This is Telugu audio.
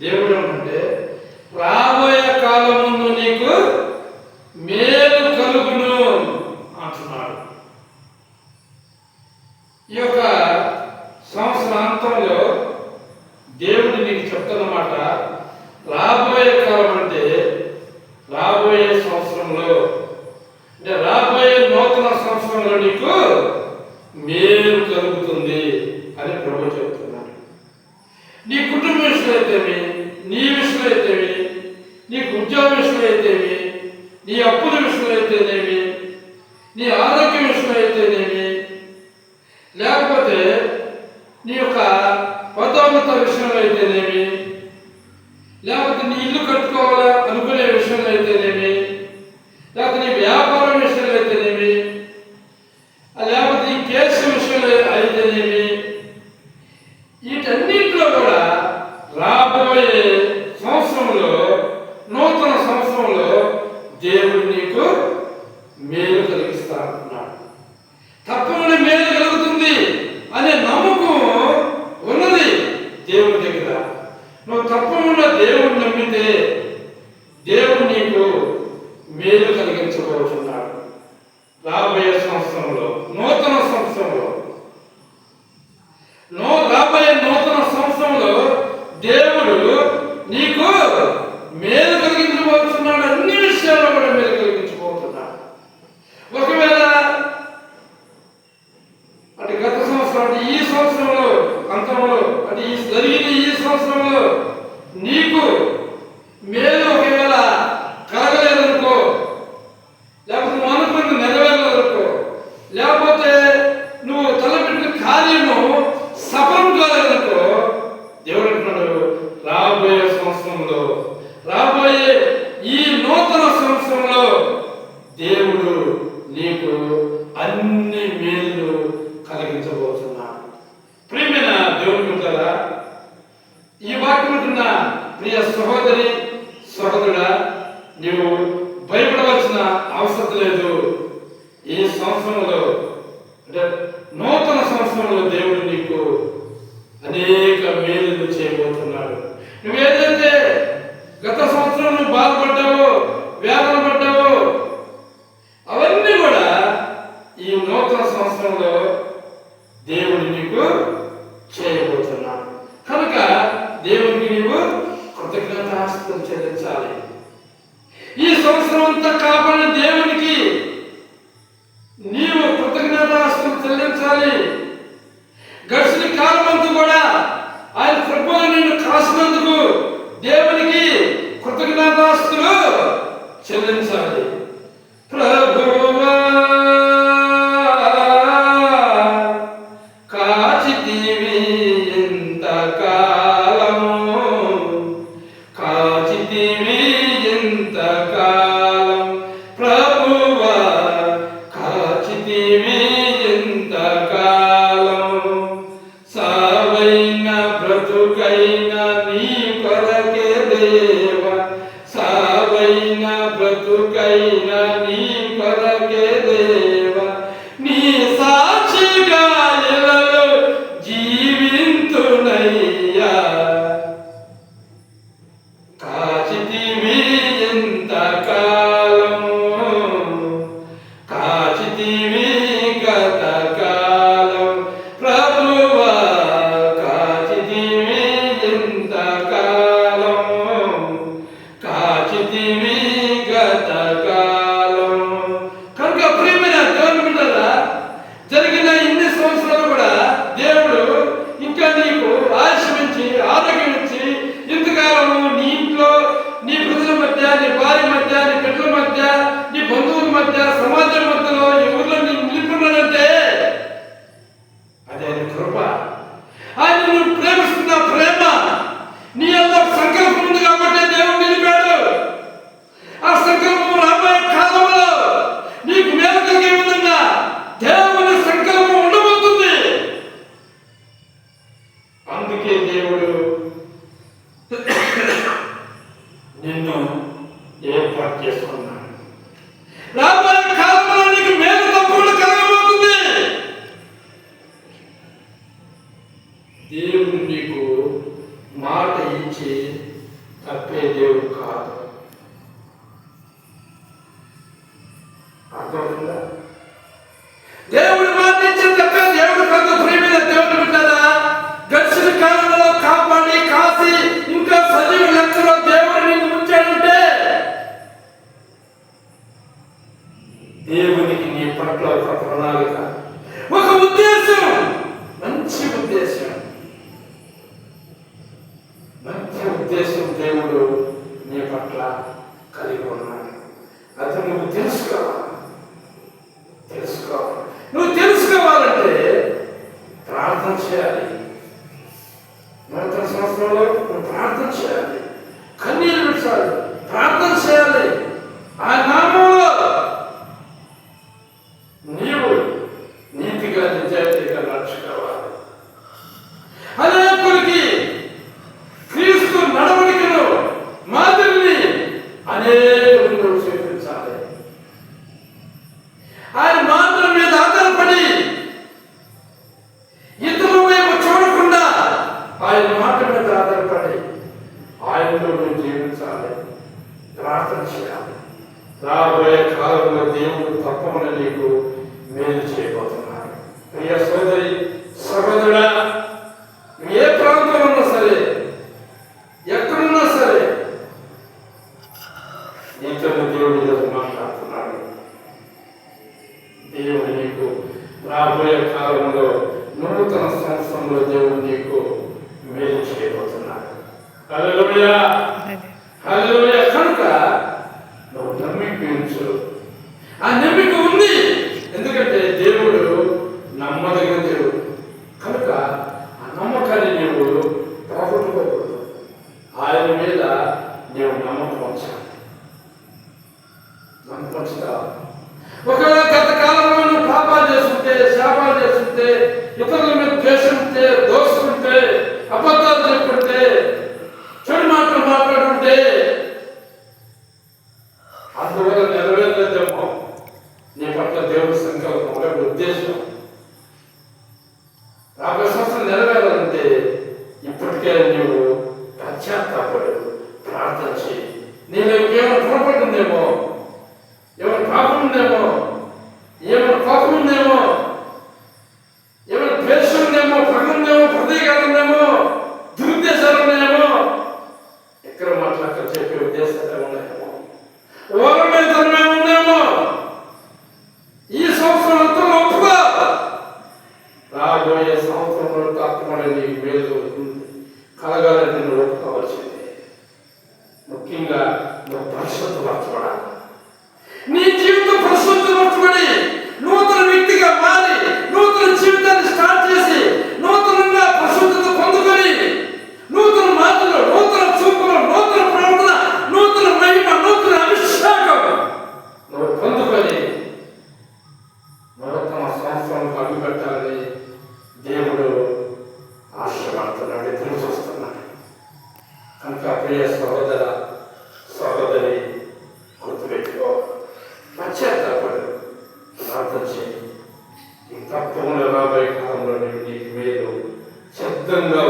내용을 하는데 నీ అప్పుల విషయంలో అయితేనేమి నీ ఆరోగ్యం విషయంలో అయితేనేమి లేకపోతే నీ యొక్క పదోన్నత విషయంలో అయితేనేమి లేకపోతే నీ ఇల్లు కట్టుకోవాలా అనుకునే విషయంలో అయితేనేమి లేకపోతే నీ వ్యాపారం విషయంలో la, సంవత్సరంలో రాబోయే ఈ నూతన సంవత్సరంలో దేవుడు నీకు అన్ని మేలు కలిగించబోతున్నాడు. ప్రియమైన దేవుడు మిత్రులారా ఈ వాక్యముంటున్న ప్రియ సహోదరి సహోదరుడా నీవు భయపడవలసిన అవసరం లేదు. ఈ సంవత్సరంలో అంటే నూతన సంవత్సరంలో దేవుడు నీకు అనేక మేలు చేయబోతున్నాడు. నువ్వేదైతే సంవత్సరం నువ్వు బాధపడ్డావు వేదన పడ్డావు అవన్నీ కూడా ఈ నూతన సంవత్సరంలో దేవుడు నీకు చేయబోతున్నాడు. కనుక దేవునికి నీవు కృతజ్ఞత చెల్లించాలి. ఈ సంవత్సరం అంతా కాపాడిన হবে ఇంకా నిన్ను ఏర్పాటు చేసుకున్నాను దేవునికి నీ పట్ల ఒక ప్రణాళిక. కనుక నువ్వు నమ్మిక ఉంచు. ఆ నమ్మిక ఉంది. ఎందుకంటే దేవుడు నమ్మదగిన దేవుడు. కనుక ఆ దేవుడు పోగొట్టుకోకూడదు ఆయన మీద 여러분들 뭐 కార్యక్రమం అడుగు పెట్టాలని దేవుడు ఆశపడుతున్నాడు ఎదురు చూస్తున్నాడు కనుక ప్రియ సహోదర సహోదరి గుర్తుపెట్టుకో పశ్చాత్తాపడు ప్రార్థన చేయి. ఈ తత్వంలో రాబోయే కాలంలో నీకు మేలు సిద్ధంగా